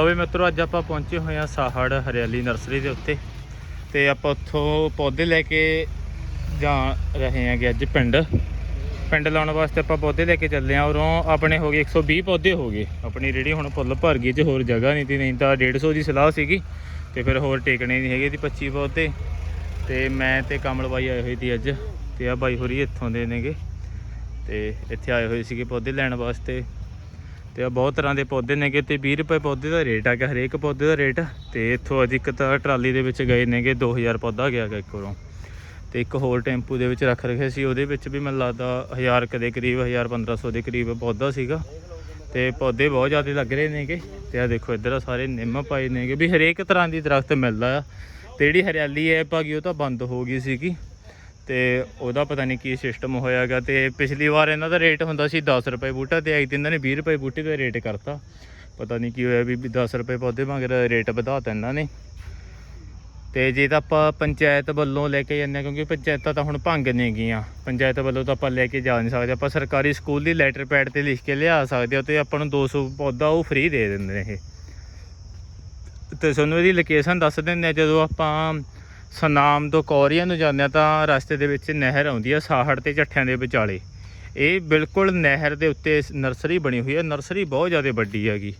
ਹੋਵੇ ਮਿੱਤਰੋ, ਅੱਜ ਆਪਾਂ ਪਹੁੰਚੇ ਹੋਏ ਆ ਸਾਹੜ ਹਰਿਆਲੀ ਨਰਸਰੀ ਦੇ ਉੱਤੇ ਤੇ ਆਪਾਂ ਉੱਥੋਂ ਪੌਦੇ ਲੈ ਕੇ ਜਾ ਰਹੇ ਆਂਗੇ ਅੱਜ ਪਿੰਡ। ਪਿੰਡ ਲਾਉਣ ਵਾਸਤੇ ਆਪਾਂ ਪੌਦੇ ਲੈ ਕੇ ਚੱਲੇ ਆ ਉਰੋਂ ਆਪਣੇ ਹੋ ਗਏ 120 ਪੌਦੇ ਹੋ ਗਏ। ਆਪਣੀ ਰੇੜੀ ਹੁਣ ਫੁੱਲ ਭਰ ਗਈ ਚ ਹੋਰ ਜਗ੍ਹਾ ਨਹੀਂ ਤੀ, ਨਹੀਂ ਤਾਂ 150 ਦੀ ਸਲਾਹ ਸੀਗੀ ਤੇ ਫਿਰ ਹੋਰ ਟੇਕਣੇ ਨਹੀਂ ਹੈਗੇ ਸੀ 25 ਪੌਦੇ। ਤੇ ਮੈਂ ਤੇ ਕਮਲ ਬਾਈ ਆਏ ਹੋਏ ਸੀ ਅੱਜ ਤੇ ਆ ਬਾਈ ਹੋਰੀ ਇੱਥੋਂ ਦੇ ਨੇਗੇ। ਤੇ ਇੱਥੇ ਆਏ ਹੋਏ ਸੀਗੇ ਪੌਦੇ ਲੈਣ ਵਾਸਤੇ। ਤੇ ਆ ਬਹੁਤ ਤਰ੍ਹਾਂ ਦੇ ਪੌਦੇ ਨੇਗੇ ਤੇ 20 ਰੁਪਏ ਪੌਦੇ ਦਾ ਰੇਟ ਆ ਗਿਆ, ਹਰੇਕ ਪੌਦੇ ਦਾ ਰੇਟ। ਤੇ ਇੱਥੋਂ ਅੱਜ ਇੱਕ ਤਾਂ ਟਰਾਲੀ ਦੇ ਵਿੱਚ ਗਏ ਨੇਗੇ 2000 ਪੌਦਾ ਗਿਆ ਗਾ ਇੱਕ ਉਰੋਂ ਤੇ ਇੱਕ ਹੋਰ ਟੈਂਪੂ ਦੇ ਵਿੱਚ ਰੱਖ ਰੱਖਿਆ ਸੀ, ਉਹਦੇ ਵਿੱਚ ਵੀ ਮੈਨੂੰ ਲੱਗਦਾ 1000 ਕ ਦੇ ਕਰੀਬ 1000 1500 ਦੇ ਕਰੀਬ ਪੌਦਾ ਸੀਗਾ। ਤੇ ਪੌਦੇ ਬਹੁਤ ਜ਼ਿਆਦਾ ਲੱਗ ਰਹੇ ਨੇਗੇ। ਤੇ ਆ ਦੇਖੋ, ਇੱਧਰ ਆ ਸਾਰੇ ਨਿੰਮ ਪਾਏ ਨੇਗੇ। ਵੀ ਹਰੇਕ ਤਰ੍ਹਾਂ ਦੀ ਦਰਖਤ ਮਿਲਦਾ ਆ। ਤੇ ਜਿਹੜੀ ਹਰਿਆਲੀ ਹੈ ਭਾਗੀ, ਉਹ ਤਾਂ ਬੰਦ ਹੋ ਗਈ ਸੀਗੀ। ਤੇ ਉਹਦਾ ਪਤਾ ਨਹੀਂ ਕੀ ਸਿਸਟਮ ਹੋਇਆਗਾ ਤੇ ਪਿਛਲੀ ਵਾਰ ਇਹਨਾਂ ਦਾ ਰੇਟ ਹੁੰਦਾ ਸੀ 10 ਰੁਪਏ ਬੂਟਾ ਤੇ ਦਿਨ ਇਹਨਾਂ ਨੇ 20 ਰੁਪਏ ਬੂਟੇ ਦਾ ਰੇਟ ਕਰਤਾ। ਪਤਾ ਨਹੀਂ ਕੀ ਹੋਇਆ ਵੀ 10 ਰੁਪਏ ਪੌਦੇ ਮਗਰ ਰੇਟ ਵਧਾਤਾ ਇਹਨਾਂ ਨੇ। ਤੇ ਜੇ ਤਾਂ ਆਪਾਂ ਪੰਚਾਇਤ ਵੱਲੋਂ ਲੈ ਕੇ ਜਾਂਦੇ ਹਾਂ, ਕਿਉਂਕਿ ਪੰਚਾਇਤਾਂ ਤਾਂ ਹੁਣ ਭੰਗ ਨਹੀਂ ਗਈਆਂ ਪੰਚਾਇਤ ਵੱਲੋਂ ਤਾਂ ਆਪਾਂ ਲੈ ਕੇ ਜਾ ਨਹੀਂ ਸਕਦੇ। ਆਪਾਂ ਸਰਕਾਰੀ ਸਕੂਲ ਦੀ ਲੈਟਰ ਪੈਡ ਤੇ ਲਿਖ ਕੇ ਲਿਆ ਸਕਦੇ ਹੋ ਤੇ ਆਪਾਂ ਨੂੰ 200 ਪੌਦਾ ਉਹ ਫ੍ਰੀ ਦੇ ਦਿੰਦੇ ਨੇ ਇਹ। ਤੇ ਤੁਹਾਨੂੰ ਇਹਦੀ ਲੋਕੇਸ਼ਨ ਦੱਸ ਦਿੰਦੇ ਆ ਜਦੋਂ ਆਪਾਂ ਸਨਾਮ ਤੋਂ ਕੋਰੀਆ ਨੂੰ ਜਾਂਦੇ ਆ ਤਾਂ ਰਸਤੇ ਦੇ ਵਿੱਚ ਨਹਿਰ ਆਉਂਦੀ ਆ, ਸਾਹੜ ਤੇ ਝੱਠਿਆਂ ਦੇ ਵਿਚਾਲੇ। ਇਹ ਬਿਲਕੁਲ ਨਹਿਰ ਦੇ ਉੱਤੇ ਨਰਸਰੀ ਬਣੀ ਹੋਈ ਹੈ ਨਰਸਰੀ ਬਹੁਤ ਜ਼ਿਆਦਾ ਵੱਡੀ ਹੈਗੀ।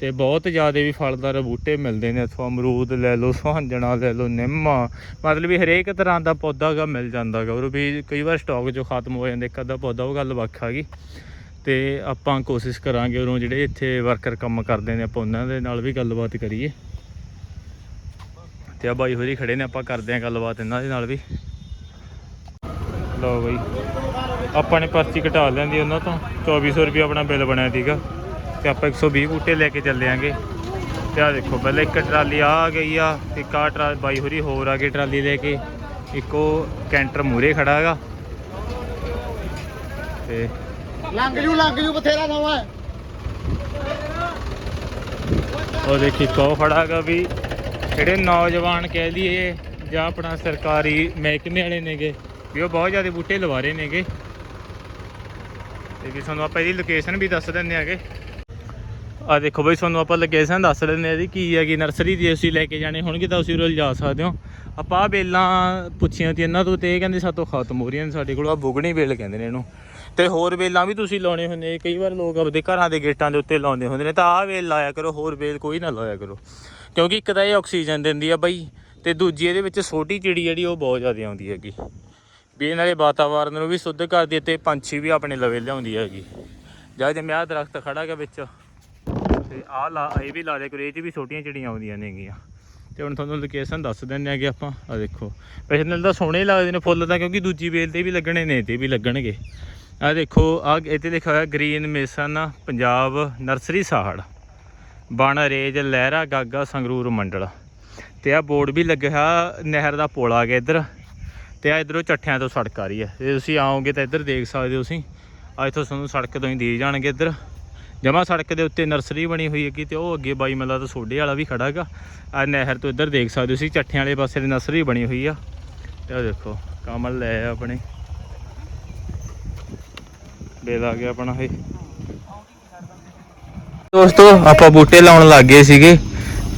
ਤੇ ਬਹੁਤ ਜ਼ਿਆਦਾ ਵੀ ਫਲਦਾਰ ਬੂਟੇ ਮਿਲਦੇ ਨੇ ਇੱਥੋਂ, ਅਮਰੂਦ ਲੈ ਲਓ, ਸੁਹੰਜਣਾ ਲੈ ਲਓ, ਨਿੰਮ ਮਤਲਬ ਵੀ ਹਰੇਕ ਤਰ੍ਹਾਂ ਦਾ ਪੌਦਾ ਗਾ ਮਿਲ ਜਾਂਦਾ ਗਾ। ਉਹ ਵੀ ਕਈ ਵਾਰ ਸਟਾਕ ਜੋ ਖਤਮ ਹੋ ਜਾਂਦੇ, ਇੱਕ ਅੱਧਾ ਪੌਦਾ, ਉਹ ਗੱਲ ਵੱਖ ਆ ਗਈ। ਤੇ ਆਪਾਂ ਕੋਸ਼ਿਸ਼ ਕਰਾਂਗੇ ਉਰੋਂ ਜਿਹੜੇ ਇੱਥੇ ਵਰਕਰ ਕੰਮ ਕਰਦੇ ਨੇ, ਆਪਾਂ ਉਹਨਾਂ ਦੇ ਨਾਲ ਵੀ ਗੱਲਬਾਤ ਕਰੀਏ। ਤੇ ਆ ਬਾਈ ਹੋਰੀ ਖੜੇ ਨੇ ਆਪਾਂ ਕਰਦੇ ਆਂ ਗੱਲਬਾਤ ਇਹਨਾਂ ਦੇ ਨਾਲ ਵੀ। ਲਓ ਬਾਈ ਆਪਾਂ ਨੇ ਪਰਚੀ ਕਟਾ ਲੈਂਦੀ ਉਹਨਾਂ ਤੋਂ 2400 ਰੁਪਏ ਆਪਣਾ ਬਿੱਲ ਬਣਿਆ ਸੀਗਾ ਤੇ ਆਪਾਂ 120 ਬੂਟੇ ਲੈ ਕੇ ਚੱਲੇ ਆਂਗੇ। ਤੇ ਆ ਦੇਖੋ ਪਹਿਲਾਂ ਇੱਕ ਟਰਾਲੀ ਆ ਗਈ ਆ ਇੱਕ ਆ ਟਰਾ ਬਾਈ ਹੋਰੀ ਹੋਰ ਆ ਗਈ ਟਰਾਲੀ ਲੈ ਕੇ ਇੱਕ ਕੈਂਟਰ ਮੂਰੇ ਖੜਾ ਹੈਗਾ। ਤੇ ਲੰਘ ਜੂ ਲੰਘ ਜੂ ਬਥੇਰਾ ਨਵਾਂ ਉਹ ਦੇਖੀ ਕੋ ਖੜਾ ਹੈਗਾ ਵੀ ਜਿਹੜੇ ਨੌਜਵਾਨ ਕਹਿ ਲਈਏ ਜਾਂ ਆਪਣਾ ਸਰਕਾਰੀ ਮਹਿਕਮੇ ਵਾਲੇ ਨੇਗੇ, ਵੀ ਉਹ ਬਹੁਤ ਜ਼ਿਆਦਾ ਬੂਟੇ ਲਵਾ ਰਹੇ ਨੇਗੇ। ਤੇ ਵੀ ਤੁਹਾਨੂੰ ਆਪਾਂ ਇਹਦੀ ਲੋਕੇਸ਼ਨ ਵੀ ਦੱਸ ਦਿੰਦੇ ਆਗੇ ਆ ਦੇਖੋ ਬਈ, ਤੁਹਾਨੂੰ ਆਪਾਂ ਲੋਕੇਸ਼ਨ ਦੱਸ ਦਿੰਦੇ ਆ ਇਹਦੀ ਕੀ ਹੈਗੀ ਨਰਸਰੀ ਦੀ ਅਸੀਂ ਲੈ ਕੇ ਜਾਣੇ ਹੋਣਗੇ ਤਾਂ ਤੁਸੀਂ ਉਰੇ ਲਿਜਾ ਸਕਦੇ ਹੋ। ਆਪਾਂ ਆਹ ਬੇਲਾਂ ਪੁੱਛੀਆਂ ਤੀ ਇਹਨਾਂ ਤੋਂ ਤੇ ਇਹ ਕਹਿੰਦੇ ਸਾਤੋਂ ਖਤਮ ਹੋ ਰਹੀਆਂ ਨੇ, ਸਾਡੇ ਕੋਲ ਆ ਬੁਗਣੀ ਬੇਲ ਕਹਿੰਦੇ ਨੇ ਇਹਨੂੰ। ਤੇ ਹੋਰ ਵੇਲਾਂ ਵੀ ਤੁਸੀਂ ਲਾਉਣੇ ਹੁੰਦੇ ਕਈ ਵਾਰ ਲੋਕ ਆਪਦੇ ਘਰਾਂ ਦੇ ਗੇਟਾਂ ਦੇ ਉੱਤੇ ਲਾਉਂਦੇ ਹੁੰਦੇ ਨੇ, ਤਾਂ ਆਹ ਵੇਲ ਲਾਇਆ ਕਰੋ, ਹੋਰ ਵੇਲ ਕੋਈ ਨਾ ਲਾਇਆ ਕਰੋ। ਕਿਉਂਕਿ ਇੱਕ ਤਾਂ ਇਹ ਆਕਸੀਜਨ ਦਿੰਦੀ ਆ ਬਈ, ਤੇ ਦੂਜੀ ਇਹਦੇ ਵਿੱਚ ਛੋਟੀ ਚਿੜੀ ਜਿਹੜੀ ਉਹ ਬਹੁਤ ਜ਼ਿਆਦਾ ਆਉਂਦੀ ਹੈਗੀ। ਵੀ ਇਹ ਨਾਲੇ ਵਾਤਾਵਰਨ ਨੂੰ ਵੀ ਸ਼ੁੱਧ ਕਰਦੀ ਹੈ ਤੇ ਪੰਛੀ ਵੀ ਆਪਣੇ ਲਵੇ ਲਿਆਉਂਦੀ ਹੈਗੀ। ਜਾਂ ਜਿਵੇਂ ਆਹ ਦਰਖਤ ਖੜਾ ਹੈਗਾ ਵਿੱਚ, ਤੇ ਆਹ ਲਾ, ਇਹ ਵੀ ਲਾ ਦੇ ਕਰੋ, ਇਹ 'ਚ ਵੀ ਛੋਟੀਆਂ ਚਿੜੀਆਂ ਆਉਂਦੀਆਂ ਨੇਗੀਆਂ। ਤੇ ਹੁਣ ਤੁਹਾਨੂੰ ਲੋਕੇਸ਼ਨ ਦੱਸ ਦਿੰਦੇ ਆਗੇ ਆਪਾਂ ਆ ਦੇਖੋ। ਵੈਸੇ ਨਾਲ ਤਾਂ ਸੋਹਣੇ ਲੱਗਦੇ ਨੇ ਫੁੱਲ ਤਾਂ, ਕਿਉਂਕਿ ਦੂਜੀ ਵੇਲ ਤੇ ਵੀ ਲੱਗਣੇ ਨੇ, ਤੇ ਵੀ ਲੱਗਣਗੇ। ਆ ਦੇਖੋ ਆ ਇੱਥੇ ਲਿਖਿਆ ਹੋਇਆ, ਗ੍ਰੀਨ ਮੇਸਨ, ਪੰਜਾਬ, ਨਰਸਰੀ, ਸਾਹੜ। ਬਣ ਰੇਜ ਲਹਿਰਾ ਗਾਗਾ ਸੰਗਰੂਰ ਮੰਡਲ। ਤੇ ਆ ਬੋਰਡ ਵੀ ਲੱਗਿਆ ਨਹਿਰ ਦਾ ਪੁਲ ਆ ਗਿਆ ਇੱਧਰ। ਤੇ ਆ ਇਧਰੋਂ ਚੱਠਿਆਂ ਤੋਂ ਸੜਕ ਆ ਰਹੀ ਹੈ। ਜੇ ਤੁਸੀਂ ਆਓਗੇ ਤਾਂ ਇੱਧਰ ਦੇਖ ਸਕਦੇ ਹੋ ਤੁਸੀਂ। ਆ ਇੱਥੋਂ ਤੁਹਾਨੂੰ ਸੜਕ ਤੋਂ ਹੀ ਦੇ ਜਾਣਗੇ ਇੱਧਰ। ਜਮਾ ਸੜਕ ਦੇ ਉੱਤੇ ਨਰਸਰੀ ਬਣੀ ਹੋਈ ਹੈਗੀ ਤੇ ਉਹ ਅੱਗੇ ਬਾਈ ਮੱਲਾ ਤੋਂ ਸੋਡੇ ਵਾਲਾ ਵੀ ਖੜਾ ਹੈਗਾ। ਆ ਨਹਿਰ ਤੋਂ ਇੱਧਰ ਦੇਖ ਸਕਦੇ ਹੋ ਤੁਸੀਂ, ਚੱਠਿਆਂ ਵਾਲੇ ਪਾਸੇ ਦੀ ਨਰਸਰੀ ਬਣੀ ਹੋਈ ਆ। ਤੇ ਆ ਦੇਖੋ, ਕਮਲ ਲੈ ਆ ਆਪਣੇ। ਬੇਲ ਆ ਗਿਆ ਆਪਣਾ ਇਹ। ਦੋਸਤੋ ਆਪਾਂ ਬੂਟੇ ਲਾਉਣ ਲੱਗ ਗਏ ਸੀਗੇ।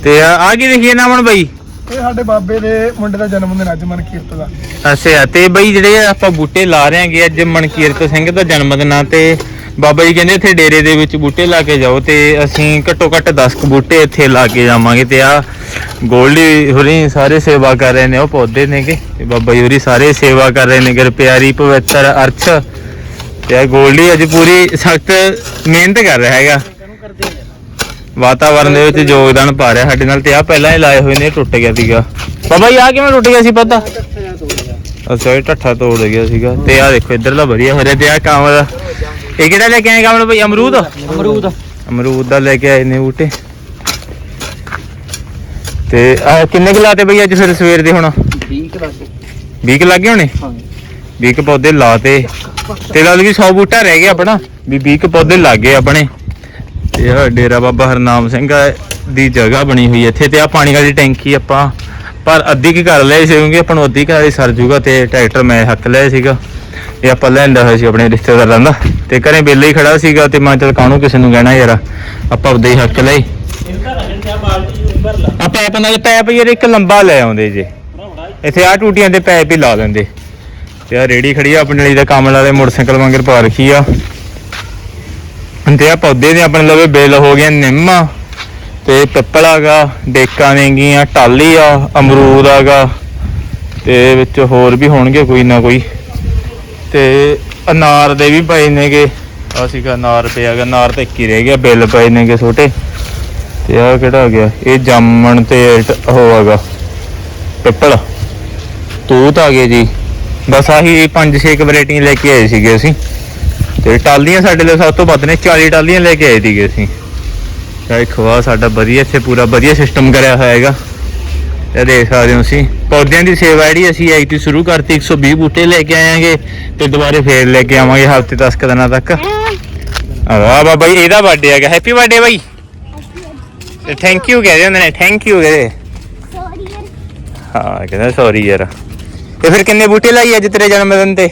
ਤੇ ਆ ਕੀ ਦੇਖੀਏ ਨਾਮਨ ਬਾਈ? ਇਹ ਸਾਡੇ ਬਾਬੇ ਦੇ ਮੁੰਡੇ ਦਾ ਜਨਮ ਦਿਨ ਅੱਜ ਮਨ ਕੀਰਤ ਦਾ। ਅੱਛਾ ਤੇ ਬਈ ਜਿਹੜੇ ਆਪਾਂ ਬੂਟੇ ਲਾ ਰਹੇ ਆਂਗੇ ਅੱਜ ਮਨਕੀਰਤ ਸਿੰਘ ਦਾ ਜਨਮ ਦਿਨ ਆ ਤੇ ਬਾਬਾ ਜੀ ਕਹਿੰਦੇ ਇੱਥੇ ਡੇਰੇ ਦੇ ਵਿੱਚ ਬੂਟੇ ਲਾ ਕੇ ਜਾਓ ਤੇ ਅਸੀਂ ਘੱਟੋ ਘੱਟ 10 ਕੁ ਬੂਟੇ ਇੱਥੇ ਲਾ ਕੇ ਜਾਵਾਂਗੇ ਤੇ ਆ ਗੋਲਡੀ ਹੋਰੀ ਸਾਰੇ ਸੇਵਾ ਕਰ ਰਹੇ ਨੇ ਉਹ ਪੌਦੇ ਨੇਗੇ ਤੇ ਬਾਬਾ ਜੀ ਹੋਰੀ ਸਾਰੇ ਸੇਵਾ ਕਰ ਰਹੇ ਨੇ ਪਿਆਰੀ ਪਵਿੱਤਰ ਅਰਥ ਤੇ ਆ ਗੋਲਡੀ ਅੱਜ ਪੂਰੀ ਸਖਤ ਮਿਹਨਤ ਕਰ ਰਿਹਾ ਹੈਗਾ। ਵਾਤਾਵਰਨ ਦੇ ਵਿੱਚ ਯੋਗਦਾਨ ਪਾ ਰਿਹਾ ਸਾਡੇ ਨਾਲ ਤੇ ਆ ਪਹਿਲਾਂ ਹੀ ਲਾਏ ਹੋਏ ਨੇ ਟੁੱਟ ਗਿਆ ਸੀਗਾ। ਬਾਬਾ ਜੀ ਆ ਕਿਵੇਂ ਟੁੱਟ ਗਿਆ ਸੀ ਪਤਾ? ਅੱਛਾ ਇਹ ਢੱਠਾ ਤੋੜ ਗਿਆ ਸੀਗਾ। ਤੇ ਆ ਦੇਖੋ ਇੱਧਰਲਾ ਵਧੀਆ ਹੋ ਰਿਹਾ ਤੇ ਆ ਕੰਮ ਦਾ। ਇਹ ਕਿਹੜਾ ਲੈ ਕੇ ਆਏ ਕੰਮ ਬਈ ਅਮਰੂਦ? ਅਮਰੂਦ। ਅਮਰੂਦ ਦਾ ਲੈ ਕੇ ਆਏ ਨੇ ਬੂਟੇ। ਤੇ ਆ ਕਿੰਨੇ ਕੁ ਲਾਤੇ ਬਈ ਅੱਜ ਫਿਰ ਸਵੇਰ ਦੇ ਹੁਣ? 20 ਲੱਗੇ 20 ਕੁ ਲੱਗੇ ਹੋਣੇ? ਹਾਂ 20 ਕੁ ਪੌਦੇ ਲਾਤੇ। ਤੇ ਲਾ ਵੀ 100 ਬੂਟਾ ਰਹਿ ਗਿਆ ਆਪਣਾ। ਵੀ 20 ਕੁ ਪੌਦੇ ਲੱਗੇ ਆਪਣੇ। ਤੇ ਡੇਰਾ ਬਾਬਾ ਹਰਨਾਮ ਸਿੰਘ ਦੀ ਜਗ੍ਹਾ ਬਣੀ ਹੋਈ ਹੈ। ਇੱਥੇ ਤੇ ਆ ਪਾਣੀ ਵਾਲੀ ਟੈਂਕੀ ਆਪਾਂ। ਪਰ ਅੱਧੀ ਕੀ ਕਰ ਲਏ ਸੀ ਕਿਉਂਕਿ ਆਪਾਂ ਨੂੰ ਅੱਧੀ ਘਰ ਸਰ ਜੂਗਾ ਤੇ ਟਰੈਕਟਰ ਮੈਂ ਹੱਕ ਲਿਆ ਸੀਗਾ। ਇਹ ਆਪਾਂ ਲੈਂਦਾ ਹੋਇਆ ਸੀ ਆਪਣੇ ਰਿਸ਼ਤੇਦਾਰਾਂ ਦਾ। ਤੇ ਘਰੇ ਬੇਲੇ ਹੀ ਖੜਾ ਸੀਗਾ ਤੇ ਮੈਂ ਚਲ ਕਾਹਨੂੰ ਕਿਸੇ ਨੂੰ ਕਹਿਣਾ ਯਾਰ। ਆਪਾਂ ਉਹਦੇ ਹੀ ਹੱਕ ਲਈ ਆ ਪੈਪ ਨਾਲ ਪੈਪ ਯਾਰ ਇੱਕ ਲੰਬਾ ਲੈ ਆਉਂਦੇ ਜੇ। ਇੱਥੇ ਆ ਟੂਟੀਆਂ ਦੇ ਪੈਪ ਹੀ ਲਾ ਲੈਂਦੇ ਤੇ ਆ ਰੇੜੀ ਖੜੀ ਆ, ਆਪਣੇ ਲਈ ਦਾ ਕੰਮ ਵਾਲੇ ਮੋਟਰਸਾਈਕਲ ਵਾਂਗਰ ਪਾ ਰੱਖੀ ਆ। ਤੇ ਆ ਪੌਦੇ ਨੇ ਆਪਣੇ ਲਵੇ ਬੇਲ ਹੋ ਗਿਆ ਨਿੰਮ ਆ ਤੇ ਪਿੱਪਲ ਆਗਾ, ਡੇਕਾਂ ਨੇਗੀਆਂ ਟਾਲੀ ਆ, ਅਮਰੂਦ ਆਗਾ ਤੇ ਵਿੱਚ ਹੋਰ ਵੀ ਹੋਣਗੇ ਕੋਈ ਨਾ ਕੋਈ। ਤੇ ਅਨਾਰ ਦੇ ਵੀ ਪਏ ਨੇਗੇ। ਆ ਸੀਗਾ ਅਨਾਰ ਪਿਆਗਾ ਅਨਾਰ ਤਾਂ ਇੱਕ ਹੀ ਰਹਿ ਗਿਆ, ਬਿੱਲ ਪਏ ਨੇਗੇ ਛੋਟੇ। ਤੇ ਆ ਕਿਹੜਾ ਆ ਗਿਆ? ਇਹ ਜਾਮਣ ਤੇ ਟ- ਉਹ ਹੈਗਾ ਪਿੱਪਲ। ਤੂਤ ਆ ਗਏ ਜੀ। ਬਸ ਆਹੀ 5-6 ਵੈਰਾਈਟੀਆਂ ਲੈ ਕੇ ਆਏ ਸੀਗੇ ਅਸੀਂ। ਤੇ ਟਾਲੀਆਂ ਸਾਡੇ ਲਈ ਸਭ ਤੋਂ ਵੱਧ ਨੇ 40 ਟਾਲੀਆਂ ਲੈ ਕੇ ਆਏ ਸੀਗੇ ਅਸੀਂ। ਇਹ ਖਵਾ ਸਾਡਾ ਵਧੀਆ ਇੱਥੇ ਪੂਰਾ ਵਧੀਆ ਸਿਸਟਮ ਕਰਿਆ ਹੋਇਆ ਹੈਗਾ। ਇਹ ਦੇਖ ਸਕਦੇ ਹੋ ਤੁਸੀਂ। ਪੌਦਿਆਂ ਦੀ ਸੇਵਾ ਜਿਹੜੀ ਅਸੀਂ ਐਕਟੀ ਸ਼ੁਰੂ ਕਰਤੀ 120 ਬੂਟੇ ਲੈ ਕੇ ਆਵਾਂਗੇ ਤੇ ਦੁਬਾਰੇ ਫੇਰ ਲੈ ਕੇ ਆਵਾਂਗੇ ਹਫ਼ਤੇ 10 ਕੁ ਦਿਨਾਂ ਤੱਕ। ਆ ਬਾਬਾ ਜੀ ਇਹਦਾ ਬਰਥਡੇ ਹੈਗਾ। ਹੈਪੀ ਬਰਥਡੇ ਬਾਈ। ਤੇ ਥੈਂਕ ਯੂ ਕਹਦੇ ਹੁੰਦੇ ਨੇ ਥੈਂਕ ਯੂ ਕਹਦੇ ਹਾਂ ਕਹਿੰਦਾ ਸੌਰੀ ਯਾਰ। ਤੇ ਫਿਰ ਕਿੰਨੇ ਬੂਟੇ ਲਾਈ ਅੱਜ ਤੇਰੇ ਜਨਮ ਦਿਨ ਤੇ?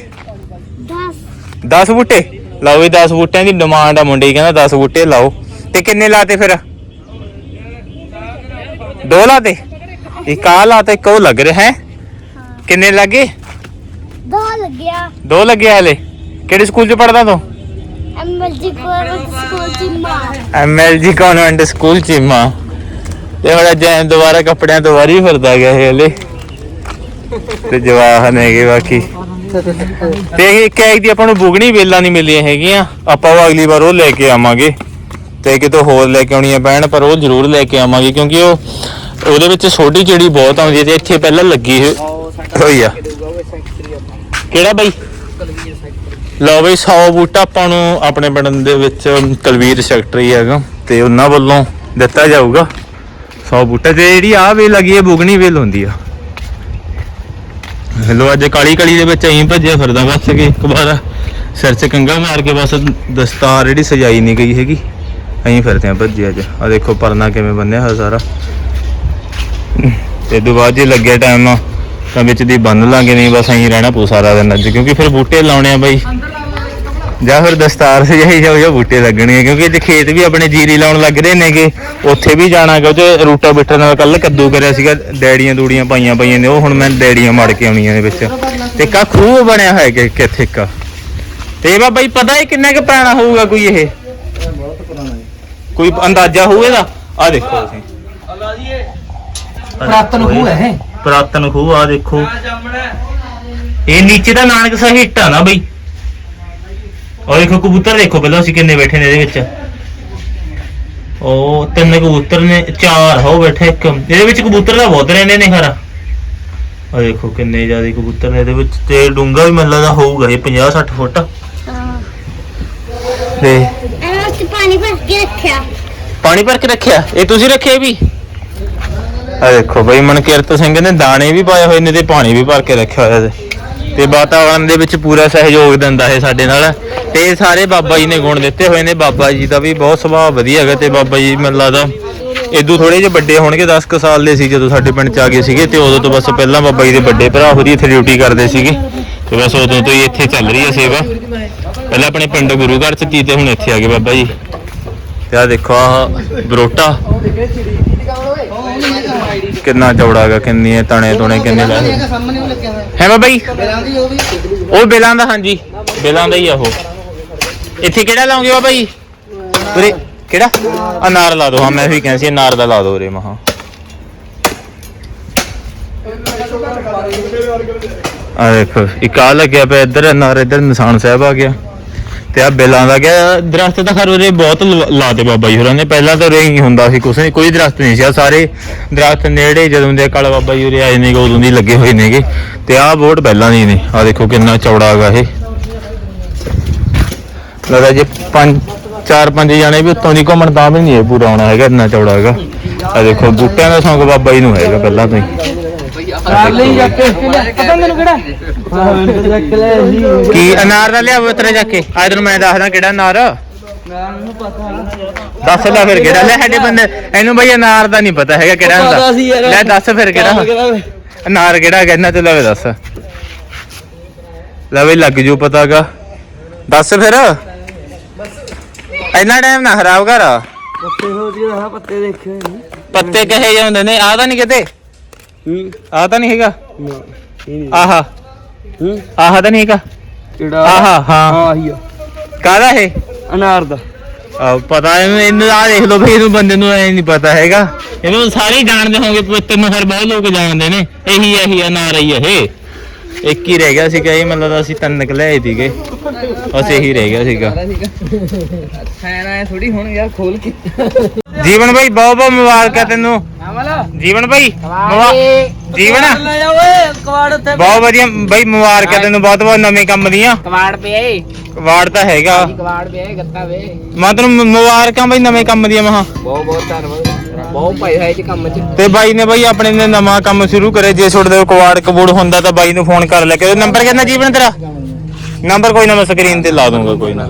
10 ਬੂਟੇ? ਲਾਓ ਵੀ 10 ਬੂਟਿਆਂ ਦੀ ਡਿਮਾਂਡ ਆ ਮੁੰਡੇ ਕਹਿੰਦਾ 10 ਬੂਟੇ ਲਾਓ। ਤੇ ਕਿੰਨੇ ਲਾਤੇ ਫਿਰ? ਦੋ ਲਾਤੇ? ਇੱਕ ਆ ਲਾਤੇ ਇੱਕ ਉਹ ਲੱਗ ਰਿਹਾ ਹੈ? ਕਿੰਨੇ ਲੱਗੇ? ਦੋ ਲੱਗਿਆ। ਦੋ ਲੱਗੇ ਹਲੇ। ਕਿਹੜੇ ਸਕੂਲ 'ਚ ਪੜਦਾ ਤੂੰ? ਐਮਐਲਜੀ ਕੋਲ ਸਕੂਲ ਚ ਮਾਰ ਐਮਐਲਜੀ ਕਨਵੈਂਟ ਸਕੂਲ ਚੀਮਾ ਤੇ ਹੁਣ ਜੈਨ ਦੁਬਾਰਾ ਕੱਪੜਿਆਂ ਤੋਂ ਵਾਰੀ ਫਿਰਦਾ ਗਿਆ ਇਹ ਹਲੇ। ਤੇ ਜਵਾਹ ਨੇਗੇ ਬਾਕੀ। ਤੇ ਇਹ ਇੱਕ ਐਕ ਦੀ ਆਪਾਂ ਨੂੰ ਬੁਗਣੀ ਵੇਲਾਂ ਨਹੀਂ ਮਿਲੀਆਂ ਹੈਗੀਆਂ। ਆਪਾਂ ਉਹ ਅਗਲੀ ਵਾਰ ਉਹ ਲੈ ਕੇ ਆਵਾਂਗੇ। ਤੇ ਕਿਤੋਂ ਹੋਰ ਲੈ ਕੇ ਆਉਣੀਆਂ ਪੈਣ ਪਰ ਉਹ ਜ਼ਰੂਰ ਲੈ ਕੇ ਆਵਾਂਗੇ, ਕਿਉਂਕਿ ਉਹ ਉਹਦੇ ਵਿੱਚ ਛੋਟੀ ਜਿਹੜੀ ਬਹੁਤ ਆਉਂਦੀ ਹੈ ਤੇ ਇੱਥੇ ਪਹਿਲਾਂ ਲੱਗੀ ਹੋਈ- ਆ। ਕਿਹੜਾ ਬਾਈ? ਲਓ ਬਈ 100 ਬੂਟਾ ਆਪਾਂ ਨੂੰ ਆਪਣੇ ਪਿੰਡ ਦੇ ਵਿੱਚ ਕਲਵੀਰ ਸੈਕਟਰੀ ਹੈਗਾ, ਤੇ ਉਹਨਾਂ ਵੱਲੋਂ ਦਿੱਤਾ ਜਾਊਗਾ। 100 ਬੂਟਾ ਤੇ ਜਿਹੜੀ ਆ ਵੇਲ ਲੱਗੀ ਹੈ ਬੁਗਣੀ ਵੇਲ ਹੁੰਦੀ ਆ। ਹੈਲੋ, ਅੱਜ ਕਾਲੀ ਕਲੀ ਦੇ ਵਿੱਚ ਐਂ ਭੱਜਿਆ ਫਿਰਦਾ ਬਸ ਕਿ ਇੱਕ ਵਾਰ ਸਿਰ 'ਚ ਕੰਗਾ ਮਾਰ ਕੇ ਬਸ ਦਸਤਾਰ ਜਿਹੜੀ ਸਜਾਈ ਨਹੀਂ ਗਈ ਹੈਗੀ, ਐਂ ਫਿਰਦੇ ਆ ਭੱਜੇ ਅੱਜ। ਆ ਦੇਖੋ ਪਰਨਾ ਕਿਵੇਂ ਬੰਨਿਆ ਹੋਇਆ ਸਾਰਾ। ਤੇ ਦੁਬਾਰਾ ਜੇ ਲੱਗਿਆ ਟਾਈਮ ਤਾਂ ਵਿੱਚ ਦੀ ਬੰਨ ਲਾਂਗੇ, ਨਹੀਂ ਬਸ ਐਂ ਰਹਿਣਾ ਪਊ ਸਾਰਾ ਦਿਨ ਅੱਜ, ਕਿਉਂਕਿ ਫਿਰ ਬੂਟੇ ਲਾਉਣੇ ਆ ਬਾਈ। ਜਾਂ ਫਿਰ ਦਸਤਾਰ ਸਜਾਈ ਜਾਓ ਜਾਂ ਬੂਟੇ ਲੱਗਣੇ ਆ ਕਿਉਂਕਿ ਇੱਥੇ ਖੇਤ ਵੀ ਆਪਣੇ ਜੀਰੀ ਲਾਉਣ ਲੱਗ ਰਹੇ ਨੇਗੇ। ਉੱਥੇ ਵੀ ਜਾਣਾ ਗਾ ਤੇ ਰੂਟਾ ਬਿੱਟਰ ਨਾਲ ਕੱਲ ਕੱਦੂ ਕਰਿਆ ਸੀਗਾ ਡੈਡੀਆਂ ਦੂੜੀਆਂ ਪਾਈਆਂ ਪਈਆਂ ਨੇ ਉਹ ਹੁਣ ਮੈਂ ਡੈਡੀਆਂ ਮੜ ਕੇ ਆਉਣੀਆਂ ਨੇ ਵਿੱਚ। ਤੇ ਕਾ ਖੂਹ ਬਣਿਆ ਹੋਇਆ ਕਿ ਕਿੱਥੇ ਇੱਕ। ਤੇ ਇਹ ਬਾਈ ਪਤਾ ਹੈ ਕਿੰਨਾ ਕੁ ਪੁਰਾਣਾ ਹੋਊਗਾ ਕੋਈ ਇਹ? ਕੋਈ ਅੰਦਾਜ਼ਾ ਹੋਊ ਇਹਦਾ? ਆ ਦੇਖੋ ਤੁਸੀਂ। ਪੁਰਾਤਨ ਖੂਹ ਹੈ ਇਹ। ਪੁਰਾਤਨ ਖੂਹ ਆ ਦੇਖੋ। ਇਹ ਨੀਚੇ ਦਾ ਨਾਨਕ ਸਾਹਿਬ ਆ ਨਾ ਬਈ। ਉਹ ਦੇਖੋ ਕਬੂਤਰ ਦੇਖੋ ਪਹਿਲਾਂ ਅਸੀਂ ਕਿੰਨੇ ਬੈਠੇ ਨੇ ਇਹਦੇ ਵਿੱਚ। ਉਹ ਤਿੰਨ ਕਬੂਤਰ ਨੇ ਚਾਰ ਹੋ ਬੈਠੇ ਇੱਕ। ਇਹਦੇ ਵਿੱਚ ਕਬੂਤਰ ਦਾ ਬਹੁਤ ਰਹਿੰਦੇ ਨੇ ਖਰਾ। ਉਹ ਦੇਖੋ ਕਿੰਨੇ ਜ਼ਿਆਦਾ ਕਬੂਤਰ ਨੇ ਇਹਦੇ ਵਿੱਚ ਤੇ ਡੂੰਗਾ ਵੀ ਮੈਨੂੰ ਲੱਗਦਾ ਹੋਊਗਾ ਇਹ 50 60 ਫੁੱਟ। ਤੇ ਇਹਨਾਂ ਚ ਪਾਣੀ ਭਰ ਕੇ ਰੱਖਿਆ। ਪਾਣੀ ਭਰ ਕੇ ਰੱਖਿਆ? ਇਹ ਤੁਸੀਂ ਰੱਖਿਆ ਵੀ? ਆ ਦੇਖੋ ਬਈ ਮਨਕੀਰਤ ਸਿੰਘ ਨੇ ਦਾਣੇ ਵੀ ਪਾਏ ਹੋਏ ਨੇ ਤੇ ਪਾਣੀ ਵੀ ਭਰ ਕੇ ਰੱਖਿਆ ਹੋਇਆ ਤੇ ਤੇ ਵਾਤਾਵਰਣ ਦੇ ਵਿੱਚ ਪੂਰਾ ਸਹਿਯੋਗ ਦਿੰਦਾ ਹੈ ਸਾਡੇ ਨਾਲ। ਤੇ ਸਾਰੇ ਬਾਬਾ ਜੀ ਨੇ ਗੁਣ ਦਿੱਤੇ ਹੋਏ ਨੇ। ਬਾਬਾ ਜੀ ਦਾ ਵੀ ਬਹੁਤ ਸੁਭਾਅ ਵਧੀਆ ਹੈਗਾ ਤੇ ਬਾਬਾ ਜੀ ਮੈਨੂੰ ਲੱਗਦਾ ਇਦੋਂ ਥੋੜੇ ਜਿਹੇ ਵੱਡੇ ਹੋਣਗੇ 10 ਕੁ ਸਾਲ ਦੇ ਸੀ ਜਦੋਂ ਸਾਡੇ ਪਿੰਡ ਚ ਆ ਗਏ ਸੀਗੇ ਤੇ ਉਦੋਂ ਤੋਂ ਬਸ ਪਹਿਲਾਂ ਬਾਬਾ ਜੀ ਦੇ ਵੱਡੇ ਭਰਾ ਹੋਰੀ ਇੱਥੇ ਡਿਊਟੀ ਕਰਦੇ ਸੀਗੇ। ਤੇ ਬਸ ਉਦੋਂ ਤੋਂ ਹੀ ਇੱਥੇ ਚੱਲ ਰਹੀ ਹੈ ਸੇਵਾ। ਪਹਿਲਾਂ ਆਪਣੇ ਪਿੰਡ ਗੁਰੂ ਘਰ ਚ ਸੀ ਤੇ ਹੁਣ ਇੱਥੇ ਆ ਗਏ ਬਾਬਾ ਜੀ। ਤੇ ਆ ਦੇਖੋ ਆ ਬਰੋਟਾ। ਕਿੰਨਾ ਚੌੜਾ ਹੈਗਾ ਕਿੰਨੀ ਤਣੇ ਤੁਣੇ ਕਿੰਨੇ ਲਾਏ ਹੋਏ। ਸਾਹਮਣੇ ਉਹ ਲੱਗਿਆ ਹੋਇਆ। ਹੈ ਬਾਬਾ ਜੀ? ਬਿਲਾਂ ਦੀ ਉਹ ਵੀ। ਉਹ ਬਿਲਾਂ ਦਾ ਹਾਂਜੀ। ਬਿਲਾਂ ਦਾ ਹੀ ਆ ਉਹ। ਇੱਥੇ ਕਿਹੜਾ ਲਾਉਂਗੇ ਬਾਬਾ ਜੀ? ਉਰੇ ਕਿਹੜਾ? ਅਨਾਰ ਲਾ ਦੋ ਹਾਂ ਮੈਂ ਵੀ ਕਹਿੰਦਾ ਸੀ ਅਨਾਰ ਦਾ ਲਾ ਦੋ ਉਰੇ ਮਹਾ ਆ ਦੇਖੋ ਇੱਕ ਆ ਲੱਗਿਆ ਪਿਆ ਇੱਧਰ ਅਨਾਰ ਇੱਧਰ ਨਿਸ਼ਾਨ ਸਾਹਿਬ ਆ ਗਿਆ। ਤੇ ਆ ਬਿਲਾਂ ਦਾ ਗਿਆ ਦਰਖਤ ਤਾਂ ਖਰ ਉਰੇ ਬਹੁਤ ਲ- ਲਾਤੇ ਬਾਬਾ ਜੀ ਹੋਰਾਂ ਨੇ, ਪਹਿਲਾਂ ਤਾਂ ਉਰੇ ਹੀ ਹੁੰਦਾ ਸੀ ਕੁਛ ਨਹੀਂ ਕੋਈ ਦਰਖਤ ਨਹੀਂ ਸੀ, ਆਹ ਸਾਰੇ ਦਰਖਤ ਨੇੜੇ ਜਦੋਂ ਦੇ ਕਾਲਾ ਬਾਬਾ ਜੀ ਉਰੇ ਆਏ ਨੇਗੇ ਉਦੋਂ ਦੀ ਲੱਗੇ ਹੋਏ ਨੇਗੇ, ਤੇ ਆਹ ਬੋਰਡ ਪਹਿਲਾਂ ਦੀ ਨੇ ਆ ਦੇਖੋ ਕਿੰਨਾ ਚੌੜਾ ਹੈਗਾ ਇਹ। ਲੱਗਦਾ ਜੇ ਪੰਜ, ਚਾਰ ਪੰਜ ਜਾਣੇ ਵੀ ਉੱਤੋਂ ਦੀ ਘੁੰਮਣ ਤਾਂ ਵੀ ਨਹੀਂ ਇਹ ਪੂਰਾ ਆਉਣਾ ਹੈਗਾ, ਇੰਨਾ ਚੌੜਾ ਹੈਗਾ। ਆ ਦੇਖੋ, ਬੂਟਿਆਂ ਦਾ ਸ਼ੌਂਕ ਬਾਬਾ ਜੀ ਨੂੰ ਹੈਗਾ ਪਹਿਲਾਂ ਤੋਂ ਹੀ। ਕਰ ਲਈ ਜਾ ਕੇ। ਪਤਾ ਮੈਨੂੰ ਕਿਹੜਾ। ਹਾਂ ਮੈਨੂੰ ਜਾ ਕੇ ਲੈ ਜੀ ਕੀ ਅਨਾਰ ਦਾ ਲਿਆਵੋ ਤੇਰੇ ਜਾ ਕੇ। ਅੱਜ ਤੈਨੂੰ ਮੈਂ ਦੱਸਦਾ ਕਿਹੜਾ ਅਨਾਰ। ਮੈਨੂੰ ਪਤਾ ਦੱਸ ਲੈ ਫਿਰ ਕਿਹੜਾ। ਲੈ ਸਾਡੇ ਬੰਦੇ ਇਹਨੂੰ ਬਈ ਅਨਾਰ ਦਾ ਨਹੀਂ ਪਤਾ ਹੈਗਾ ਕਿਹੜਾ ਪਤਾ ਹੁੰਦਾ ਯਾਰ। ਲੈ ਦੱਸ ਫਿਰ ਕਿਹੜਾ। ਅਨਾਰ ਕਿਹੜਾ ਕਹਿੰਦਾ ਤੇ ਲਵੇ ਦੱਸ। ਲੈ ਬਈ ਲੱਗ ਜੂ ਪਤਾਗਾ ਦੱਸ ਫਿਰ। ਇੰਨਾ ਟਾਈਮ ਨਾ ਖਰਾਬ ਕਰ। ਪੱਤੇ ਹੋ ਜੀ ਹਾਂ ਪੱਤੇ ਦੇਖੇ ਨਹੀਂ ਪੱਤੇ ਕਹੇ ਜਾਂਦੇ ਨੇ? ਆ ਤਾਂ ਨਹੀਂ ਕਿਤੇ। ਹੂੰ? ਆ ਤਾਂ ਨਹੀਂ ਹੈਗਾ। ਨਾ ਇਹ ਨਹੀਂ ਆਹਾ। ਹੂੰ? ਆਹਾ ਤਾਂ ਨਹੀਂ ਹੈਗਾ। ਕਿਹੜਾ? ਆਹਾ ਹਾਂ। ਆਹੀ ਆ। ਕਾਹਦਾ ਇਹ? ਅਨਾਰ ਦਾ। ਆ ਪਤਾ ਇਹਨੂੰ ਇਹਨੂੰ ਆ ਦੇਖ ਲਓ ਵੀ ਇਹਨੂੰ ਬੰਦੇ ਨੂੰ ਐ ਨਹੀਂ ਪਤਾ ਹੈਗਾ। ਇਹਨੂੰ ਸਾਰੇ ਹੀ ਜਾਣਦੇ ਹੋਣਗੇ ਪਵਿੱਤਰ ਨੂੰ ਹਰ ਬਹੁਤ ਲੋਕ ਜਾਣਦੇ ਨੇ। ਇਹੀ ਇਹੀ ਆ ਨਾਂ ਰਹੀ ਇਹ। ਇੱਕ ਹੀ ਰਹਿ ਗਿਆ ਸੀਗਾ ਇਹ ਮਤਲਬ ਅਸੀਂ ਤਿੰਨ ਨਿਕਲੇ ਆਏ ਸੀਗੇ। ਬਸ ਇਹੀ ਰਹਿ ਗਿਆ ਸੀਗਾ। ਫੈਨ ਆਇਆ ਥੋੜੀ ਹੁਣ ਯਾਰ ਖੋਲ ਕੇ। ਜੀਵਨ ਭਾਈ ਬਹੁਤ ਬਹੁਤ ਮੁਬਾਰਕਾਂ ਤੈਨੂੰ। ਜੀਵਨ ਭਾਈ ਮੁਬਾ- ਜੀਵਨ। ਲੈ ਜਾ ਓਏ ਕਵਾੜ ਉੱਤੇ ਬਹੁਤ ਵਧੀਆ। ਭਾਈ ਮੁਬਾਰਕਾਂ ਤੈਨੂੰ ਬਹੁਤ ਬਹੁਤ ਨਵੇਂ ਕੰਮ ਦੀਆਂ। ਕਵਾੜ ਪਿਆ ਵਾਰਡ ਤਾਂ ਹੈਗਾ। ਕਵਾੜ ਪਿਆ ਗੱਤਾ ਵੇ। ਮੈਂ ਤੈਨੂੰ ਮੁ- ਮੁਬਾਰਕਾਂ ਭਾਈ ਨਵੇਂ ਕੰਮ ਦੀਆਂ ਮਹਾ ਬਹੁਤ ਬਹੁਤ ਧੰਨਵਾਦ। ਬਹੁਤ ਪੈਸਾ ਹੈ ਇਹ ਕੰਮ 'ਚ। ਤੇ ਬਾਈ ਨੇ ਬਾਈ ਆਪਣੇ ਨੇ ਨਵਾਂ ਕੰਮ ਸ਼ੁਰੂ ਕਰਿਆ ਜੇ ਤੁਹਾਡੇ ਕੋਲ ਕਵਾੜ ਕਬੂੜ ਹੁੰਦਾ ਤਾਂ ਬਾਈ ਨੂੰ ਫੋਨ ਕਰ ਲੈ। ਕੇ ਨੰਬਰ ਕਿੰਨਾ ਜੀਵਨ ਤੇਰਾ? ਨੰਬਰ ਕੋਈ ਨਾ ਮੈਂ ਸਕਰੀਨ ਤੇ ਲਾ ਦੂੰਗਾ ਕੋਈ ਨਾ।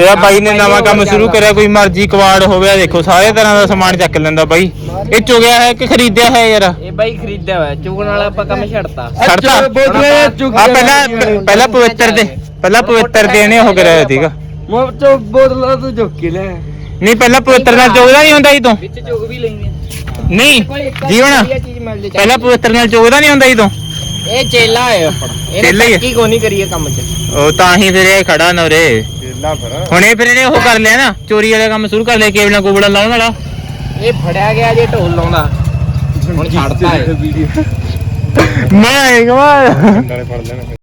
ਤੇ ਆ ਬਾਈ ਨੇ ਨਵਾਂ ਕੰਮ ਸ਼ੁਰੂ ਕਰਿਆ ਕੋਈ ਮਰਜ਼ੀ ਕਵਾੜ ਹੋਵੇ ਦੇਖੋ ਸਾਰੇ ਤਰ੍ਹਾਂ ਦਾ ਸਮਾਨ ਚੱਕ ਲੈਂਦਾ ਬਾਈ। ਇਹ ਚੁਗਿਆ ਹੈ ਕਿ ਖਰੀਦਿਆ ਹੈ ਯਾਰ? ਇਹ ਬਾਈ ਖਰੀਦਿਆ ਹੋਇਆ ਚੁਗਣ ਵਾਲਾ ਆਪਾਂ ਕੰਮ ਛੱਡਤਾ। ਛੱਡਤਾ? ਆ ਪਹਿਲਾਂ ਪਹਿਲਾਂ ਪਵਿੱਤਰ ਦੇ ਪਹਿਲਾਂ ਪਵਿੱਤਰ ਦੇ ਇਹਨੇ ਉਹ ਕਰਿਆ ਸੀਗਾ। ਮੋਰ ਚੋ ਬੋਤਲਾਂ ਤੂੰ ਚੁੱਕ ਕੇ ਲੈ। ਨਹੀਂ ਪਹਿਲਾਂ ਪਵਿੱਤਰ ਨਾਲ ਚੁਗਦਾ ਨਹੀਂ ਹੁੰਦਾ ਜੀ ਤੂੰ। ਵਿੱਚ ਚੁਗ ਵੀ ਲੈਂਦੇ ਨਹੀਂ ਜੀਵਨ ਚੀਜ਼ ਮਿਲ ਜੇ ਪਹਿਲਾਂ ਪਵਿੱਤਰ ਨਾਲ ਚੁਗਦਾ ਨਹੀਂ ਹੁੰਦਾ ਜੀ ਤੂੰ। ਇਹ ਚੇਲਾ ਹੈ ਆਪਣਾ। ਹੈ। ਕੀ ਕੋਨੀ ਕਰੀਏ ਕੰਮ 'ਚ। ਉਹ ਤਾਂ ਹੀ ਫਿਰ ਇਹ ਖੜਾ ਨਵਰੇ। ਹੁਣ ਇਹ ਫਿਰ ਇਹਨੇ ਉਹ ਕਰ ਲਿਆ ਨਾ ਚੋਰੀ ਵਾਲਾ ਕੰਮ ਸ਼ੁਰੂ ਕਰ ਲਿਆ ਕੇਬਲਾਂ ਕੋਬਲਾਂ ਲਾਉਣ ਵਾਲਾ। ਇਹ ਫੜਿਆ ਗਿਆ ਜੇ ਢੋਲ ਲਾਉਂਦਾ। ਹੁਣ ਛੱਡਤਾ ਹੈ ਮੈਂ ਕਮਾ